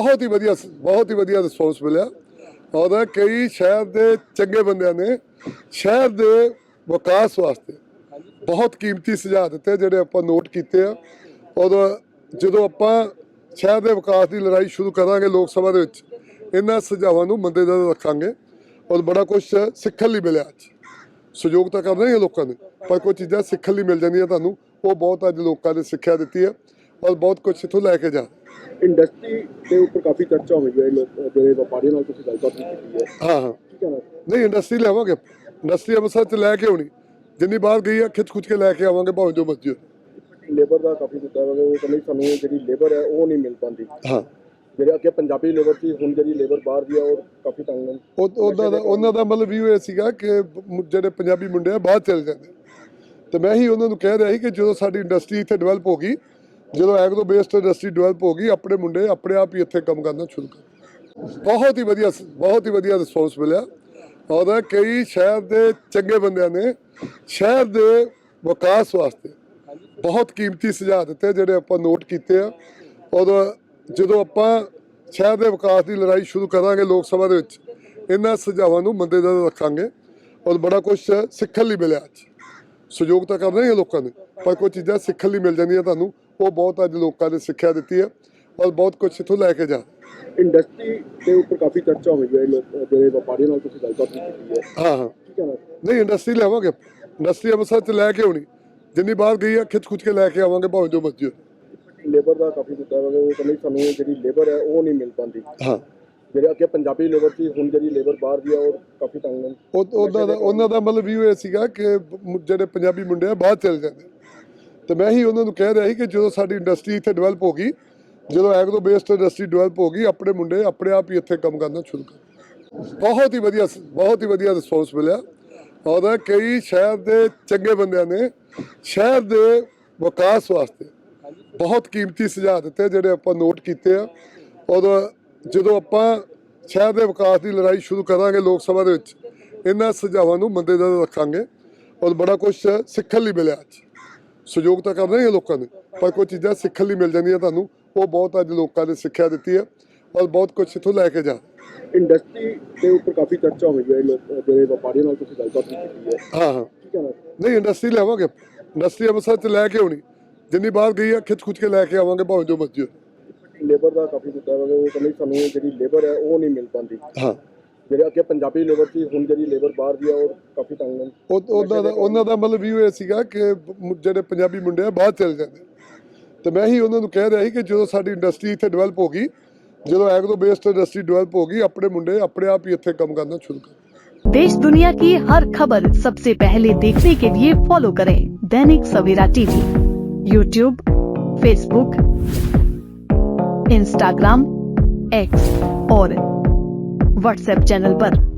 ਬਹੁਤ ਹੀ ਵਧੀਆ ਬਹੁਤ ਹੀ ਵਧੀਆ ਰਿਸਪੌਂਸ ਮਿਲਿਆ। ਔਰ ਕਈ ਸ਼ਹਿਰ ਦੇ ਚੰਗੇ ਬੰਦਿਆਂ ਨੇ ਸ਼ਹਿਰ ਦੇ ਵਿਕਾਸ ਵਾਸਤੇ ਬਹੁਤ ਕੀਮਤੀ ਸੁਝਾਅ ਦਿੱਤੇ, ਜਿਹੜੇ ਆਪਾਂ ਨੋਟ ਕੀਤੇ ਆ। ਔਰ ਜਦੋਂ ਆਪਾਂ ਸ਼ਹਿਰ ਦੇ ਵਿਕਾਸ ਦੀ ਲੜਾਈ ਸ਼ੁਰੂ ਕਰਾਂਗੇ ਲੋਕ ਸਭਾ ਦੇ ਵਿੱਚ, ਇਹਨਾਂ ਸੁਝਾਵਾਂ ਨੂੰ ਮੰਦੇਨਜ਼ਰ ਰੱਖਾਂਗੇ। ਔਰ ਬੜਾ ਕੁਝ ਸਿੱਖਣ ਲਈ ਮਿਲਿਆ ਅੱਜ। ਸਹਿਯੋਗ ਤਾਂ ਕਰਨਾ ਹੀ ਹੈ ਲੋਕਾਂ ਨੇ, ਪਰ ਕੋਈ ਚੀਜ਼ਾਂ ਸਿੱਖਣ ਲਈ ਮਿਲ ਜਾਂਦੀਆਂ ਤੁਹਾਨੂੰ। ਉਹ ਬਹੁਤ ਅੱਜ ਲੋਕਾਂ ਨੇ ਸਿੱਖਿਆ ਦਿੱਤੀ ਹੈ ਔਰ ਬਹੁਤ ਕੁਝ ਇੱਥੋਂ ਲੈ ਕੇ ਜਾ ਇੰਡਸਟਰੀ ਦੇ ਉੱਪਰ ਕਾਫੀ ਚਰਚਾ ਹੋਈ ਹੈ ਲੋਕ ਜਿਹੜੇ ਵਪਾਰੀਆਂ ਨਾਲ ਤੁਸੀਂ ਗੱਲਬਾਤ ਕੀਤੀ ਹੈ। ਹਾਂ ਹਾਂ। ਕੀ ਕਹਿਣਾ? ਨਹੀਂ ਇੰਡਸਟਰੀ ਲਿਆਵਾਂਗੇ। ਇੰਡਸਟਰੀ ਅੰਮ੍ਰਿਤਸਰ ਚ ਲੈ ਕੇ ਆਉਣੀ। ਜਿੰਨੀ ਬਾਹਰ ਗਈ ਆ ਖਿੱਚ ਖੁੱਚ ਕੇ ਲੈ ਕੇ ਆਵਾਂਗੇ ਭਾਵੇਂ ਜੋ ਮਰਜ਼ੀ ਲੇਬਰ ਦਾ ਕਾਫੀ ਮੁੱਦਾ ਹੈ ਉਹ ਕਹਿੰਦੇ ਸਾਨੂੰ ਜਿਹੜੀ ਲੇਬਰ ਹੈ ਉਹ ਨਹੀਂ ਮਿਲ ਪਾਉਂਦੀ। ਹਾਂ। ਜਿਹੜੇ ਅੱਗੇ ਪੰਜਾਬੀ ਲੇਬਰ ਸੀ ਹੁਣ ਜਿਹੜੀ ਲੇਬਰ ਬਾਹਰ ਦੀ ਹੈ ਉਹ ਕਾਫੀ ਤੰਗ ਨੇ। ਉਹ ਉਹਨਾਂ ਦਾ ਉਹਨਾਂ ਦਾ ਮਤਲਬ ਵੀ ਇਹ ਸੀਗਾ ਕਿ ਜਿਹੜੇ ਪੰਜਾਬੀ ਮੁੰਡੇ ਆ ਬਾਹਰ ਚਲੇ ਜਾਂਦੇ। ਤੇ ਮੈਂ ਹੀ ਉਹਨਾਂ ਨੂੰ ਕਹਿ ਰਿਹਾ ਸੀ ਕਿ ਜਦੋਂ ਸਾਡੀ ਇੰਡਸਟਰੀ ਇੱਥੇ ਡਿਵੈਲਪ ਹੋ ਗਈ ਜਦੋਂ ਐਗਰੋ ਬੇਸਡ ਇੰਡਸਟਰੀ ਡਿਵੈਲਪ ਹੋ ਗਈ, ਆਪਣੇ ਮੁੰਡੇ ਆਪਣੇ ਆਪ ਹੀ ਇੱਥੇ ਕੰਮ ਕਰਨਾ ਸ਼ੁਰੂ ਕਰ ਬਹੁਤ ਹੀ ਵਧੀਆ ਬਹੁਤ ਹੀ ਵਧੀਆ ਰਿਸਪੌਂਸ ਮਿਲਿਆ। ਔਰ ਕਈ ਸ਼ਹਿਰ ਦੇ ਚੰਗੇ ਬੰਦਿਆਂ ਨੇ ਸ਼ਹਿਰ ਦੇ ਵਿਕਾਸ ਵਾਸਤੇ ਬਹੁਤ ਕੀਮਤੀ ਸੁਝਾਅ ਦਿੱਤੇ, ਜਿਹੜੇ ਆਪਾਂ ਨੋਟ ਕੀਤੇ ਆ। ਔਰ ਜਦੋਂ ਆਪਾਂ ਸ਼ਹਿਰ ਦੇ ਵਿਕਾਸ ਦੀ ਲੜਾਈ ਸ਼ੁਰੂ ਕਰਾਂਗੇ ਲੋਕ ਸਭਾ ਦੇ ਵਿੱਚ, ਇਹਨਾਂ ਸੁਝਾਵਾਂ ਨੂੰ ਮੰਦੇ ਨਜ਼ਰ ਰੱਖਾਂਗੇ। ਔਰ ਬੜਾ ਕੁਝ ਸਿੱਖਣ ਲਈ ਮਿਲਿਆ ਅੱਜ। ਸਹਿਯੋਗ ਤਾਂ ਕਰ ਰਹੇ ਹੈ ਲੋਕਾਂ ਨੇ, ਪਰ ਕੋਈ ਚੀਜ਼ਾਂ ਸਿੱਖਣ ਲਈ ਮਿਲ ਜਾਂਦੀਆਂ ਤੁਹਾਨੂੰ। ਉਹ ਬਹੁਤ ਅੱਜ ਲੋਕਾਂ ਨੇ ਸਿੱਖਿਆ ਦਿੱਤੀ ਹੈ ਔਰ ਬਹੁਤ ਕੁਝ ਇੱਥੋਂ ਲੈ ਕੇ ਜਾ ਇੰਡਸਟਰੀ ਦੇ ਉੱਪਰ ਕਾਫੀ ਚਰਚਾ ਹੋਈ ਹੈ ਲੋਕ ਜਿਹੜੇ ਵਪਾਰੀਆਂ ਨਾਲ ਤੁਸੀਂ ਗੱਲਬਾਤ ਕੀਤੀ ਹੈ। ਹਾਂ ਹਾਂ। ਨਹੀਂ ਇੰਡਸਟਰੀ ਲਿਆਵਾਂਗੇ। ਇੰਡਸਟਰੀ ਅੰਮ੍ਰਿਤਸਰ ਚ ਲੈ ਕੇ ਆਉਣੀ। ਜਿੰਨੀ ਬਾਹਰ ਗਈ ਆ ਖਿੱਚ ਖੁੱਚ ਕੇ ਲੈ ਕੇ ਆਵਾਂਗੇ ਭਾਵੇਂ ਜੋ ਮਰਜ਼ੀ ਲੇਬਰ ਦਾ ਕਾਫੀ ਹੈ ਉਹ ਕਹਿੰਦੇ ਸਾਨੂੰ ਜਿਹੜੀ ਲੇਬਰ ਹੈ ਉਹ ਨਹੀਂ ਮਿਲ ਪਾਉਂਦੀ। ਹਾਂ। ਜਿਹੜੇ ਅੱਗੇ ਪੰਜਾਬੀ ਲੇਬਰ ਸੀ ਹੁਣ ਜਿਹੜੀ ਲੇਬਰ ਬਾਹਰ ਦੀ ਹੈ ਉਹ ਕਾਫੀ ਤੰਗ ਨੇ। ਉਹ ਉਹਨਾਂ ਦਾ ਉਹਨਾਂ ਦਾ ਮਤਲਬ ਵੀ ਇਹ ਸੀਗਾ ਕਿ ਜਿਹੜੇ ਪੰਜਾਬੀ ਮੁੰਡੇ ਆ ਬਾਹਰ ਚਲੇ ਜਾਂਦੇ। ਤੇ ਮੈਂ ਹੀ ਉਹਨਾਂ ਨੂੰ ਕਹਿ ਰਿਹਾ ਸੀ ਕਿ ਜਦੋਂ ਸਾਡੀ ਇੰਡਸਟਰੀ ਇੱਥੇ ਡਿਵੈਲਪ ਹੋ ਗਈ, ਜਦੋਂ ਐਗਰੋ ਬੇਸਡ ਇੰਡਸਟਰੀ ਡਿਵੈਲਪ ਹੋ ਗਈ, ਆਪਣੇ ਮੁੰਡੇ ਆਪਣੇ ਆਪ ਹੀ ਇੱਥੇ ਕੰਮ ਕਰਨਾ ਸ਼ੁਰੂ ਕਰ ਬਹੁਤ ਹੀ ਵਧੀਆ ਬਹੁਤ ਹੀ ਵਧੀਆ ਰਿਸਪੌਂਸ ਮਿਲਿਆ। ਔਰ ਕਈ ਸ਼ਹਿਰ ਦੇ ਚੰਗੇ ਬੰਦਿਆਂ ਨੇ ਸ਼ਹਿਰ ਦੇ ਵਿਕਾਸ ਵਾਸਤੇ ਬਹੁਤ ਕੀਮਤੀ ਸੁਝਾਅ ਦਿੱਤੇ, ਜਿਹੜੇ ਆਪਾਂ ਨੋਟ ਕੀਤੇ ਆ। ਔਰ ਜਦੋਂ ਆਪਾਂ ਸ਼ਹਿਰ ਦੇ ਵਿਕਾਸ ਦੀ ਲੜਾਈ ਸ਼ੁਰੂ ਕਰਾਂਗੇ ਲੋਕ ਸਭਾ ਦੇ ਵਿੱਚ, ਇਹਨਾਂ ਸੁਝਾਵਾਂ ਨੂੰ ਮੰਦੇ ਨਜ਼ਰ ਰੱਖਾਂਗੇ। ਔਰ ਬੜਾ ਕੁਝ ਸਿੱਖਣ ਲਈ ਮਿਲਿਆ ਅੱਜ। ਸਹਿਯੋਗ ਤਾਂ ਕਰਨਾ ਹੀ ਹੈ ਲੋਕਾਂ ਨੇ ਪਰ ਕੋਈ ਚੀਜ਼ਾਂ ਸਿੱਖਣ ਲਈ ਮਿਲ ਜਾਂਦੀਆਂ ਤੁਹਾਨੂੰ ਉਹ ਬਹੁਤ ਅੱਜ ਲੋਕਾਂ ਨੇ ਸਿੱਖਿਆ ਦਿੱਤੀ ਹੈ ਔਰ ਬਹੁਤ ਕੁਝ ਇੱਥੋਂ ਲੈ ਕੇ ਜਾ ਇੰਡਸਟਰੀ ਦੇ ਉੱਪਰ ਕਾਫੀ ਚਰਚਾ ਹੋਈ ਹੈ ਲੋਕ ਜਿਹੜੇ ਵਪਾਰੀਆਂ ਨਾਲ ਤੁਸੀਂ ਗੱਲਬਾਤ ਕੀਤੀ ਹੈ। ਹਾਂ ਹਾਂ। ਨਹੀਂ ਇੰਡਸਟਰੀ ਲਿਆਵਾਂਗੇ ਇੰਡਸਟਰੀ ਅੰਮ੍ਰਿਤਸਰ ਚ ਲੈ ਕੇ ਆਉਣੀ। ਜਿੰਨੀ ਬਾਹਰ ਗਈ ਆ ਖਿੱਚ ਖੁੱਚ ਕੇ ਲੈ ਕੇ ਆਵਾਂਗੇ ਭਾਵੇਂ ਜੋ ਮਰਜ਼ੀ ਹੋਵੇ ਲੇਬਰ ਦਾ ਕਾਫੀ ਮੁੱਦਾ ਹੈ ਉਹ ਕਹਿੰਦੇ ਸਾਨੂੰ ਜਿਹੜੀ ਲੇਬਰ ਹੈ ਉਹ ਨਹੀਂ ਮਿਲ ਪਾਉਂਦੀ। ਹਾਂ। ਜਿਹੜੇ ਅੱਗੇ ਪੰਜਾਬੀ ਲੇਬਰ ਸੀ ਹੁਣ ਜਿਹੜੀ ਲੇਬਰ ਬਾਹਰ ਦੀ ਹੈ ਉਹ ਕਾਫੀ ਤੰਗ ਨੇ ਉਹ ਉਹਨਾਂ ਦਾ ਉਹਨਾਂ ਦਾ ਮਤਲਬ ਵੀ ਇਹ ਸੀਗਾ ਕਿ ਮ- ਜਿਹੜੇ ਪੰਜਾਬੀ ਮੁੰਡੇ ਆ ਬਾਹਰ ਚਲੇ ਜਾਂਦੇ ਤੇ ਮੈਂ ਹੀ ਉਹਨਾਂ ਨੂੰ ਕਹਿ ਰਿਹਾ ਸੀ ਕਿ ਜਦੋਂ ਸਾਡੀ ਇੰਡਸਟਰੀ ਇੱਥੇ ਡਿਵੈਲਪ ਹੋ ਗਈ ਜਦੋਂ ਐਗਰੋ ਬੇਸਡ ਇੰਡਸਟਰੀ ਡਿਵੈਲਪ ਹੋ ਗਈ ਆਪਣੇ ਮੁੰਡੇ ਆਪਣੇ ਆਪ ਹੀ ਇੱਥੇ ਕੰਮ ਕਰਨਾ ਸ਼ੁਰੂ ਕਰ देश दुनिया की हर खबर सबसे पहले देखने के लिए फॉलो करें Dainik Savera TV YouTube Facebook Instagram X और व्हाट्सएप चैनल पर।